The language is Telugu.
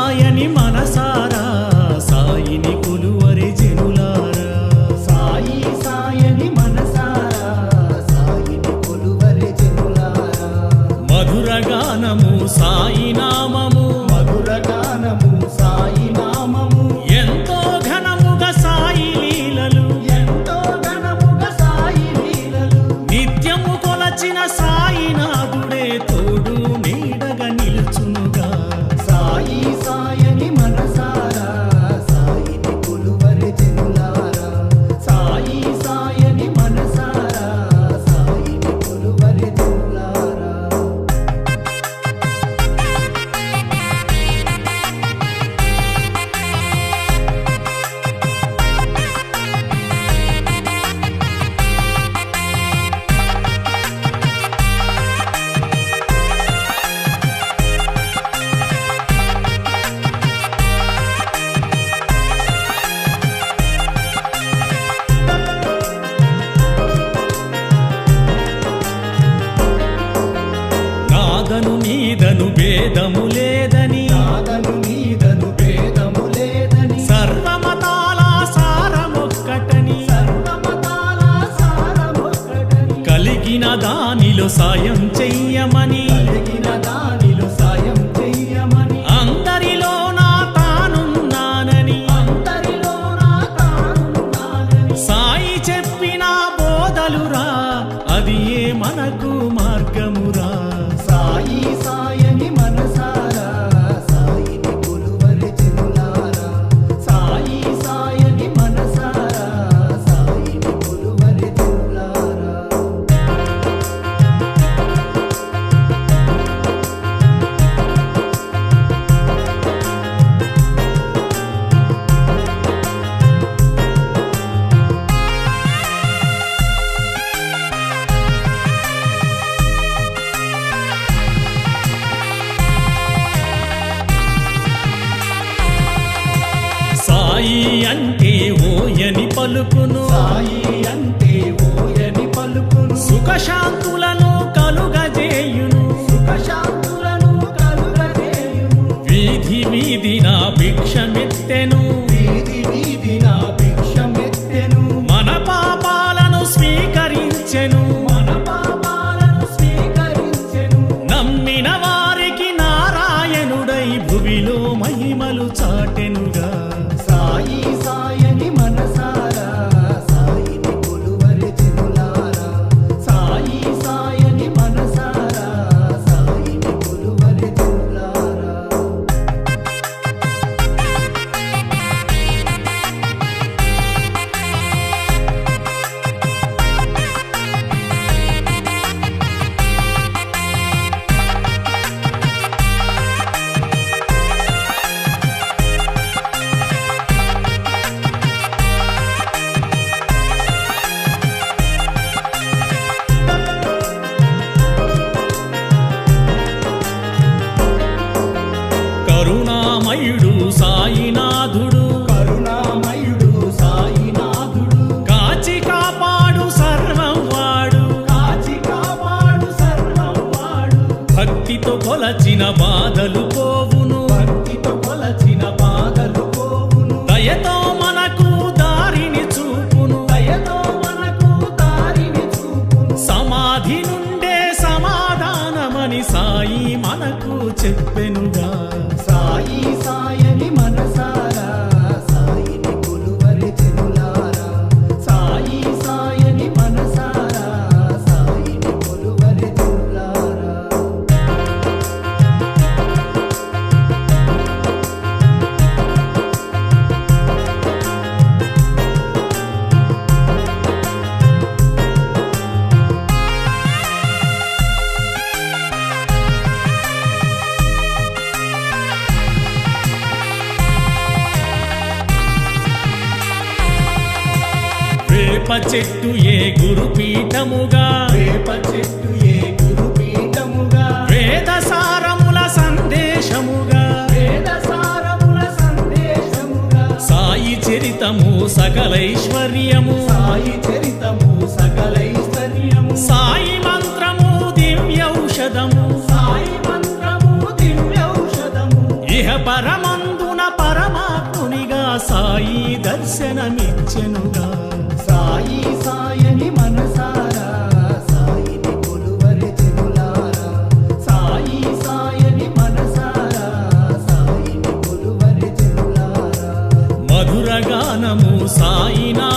సాయని మనసారా? సాయిని కొలువరి జనులారా? సాయి సాయని మనసారా? సాయిని కొలువరి జనులారా? మధుర గానము సాయి నామము. మధుర గానము సాయి నామము నాదను నీదను భేదము లేదని. నాదను నీదను భేదము లేదని. సర్వమతాల సారమొక్కటని. సర్వమతాల సారమొక్కటని. కలిగిన దానిలో సాయం చెయ్యమని. కలిగిన దానిలో అంటే ఓయని పలుకును. సాయి అంటే ఓయని పలుకును. సుఖశాంతులను కలుగజేయును. సుఖశాంతులను కలుగజేయును. వీధి వీధి నా భిక్షమెత్తెను. వీధి వీధి నా భిక్షమెత్తెను. మన పాపాలను స్వీకరించెను. భక్తితో కొలచిన బాధలు పోవును చెట్టు ఏ గురుపీఠముగా? వేప చెట్టు ఏ గురుపీఠముగా? వేద సారముల సందేశముగా? వేద సారముల సందేశముగా? సాయి చరితము సకలైశ్వర్యము. సాయి చరితము సకలైశ్వర్యము. సాయి మంత్రము దివ్య ఔషధము సాయి మంత్రము దివ్య ఔషధము ఇహ పరమందున పరమాత్మునిగా సాయి దర్శనమి হয় না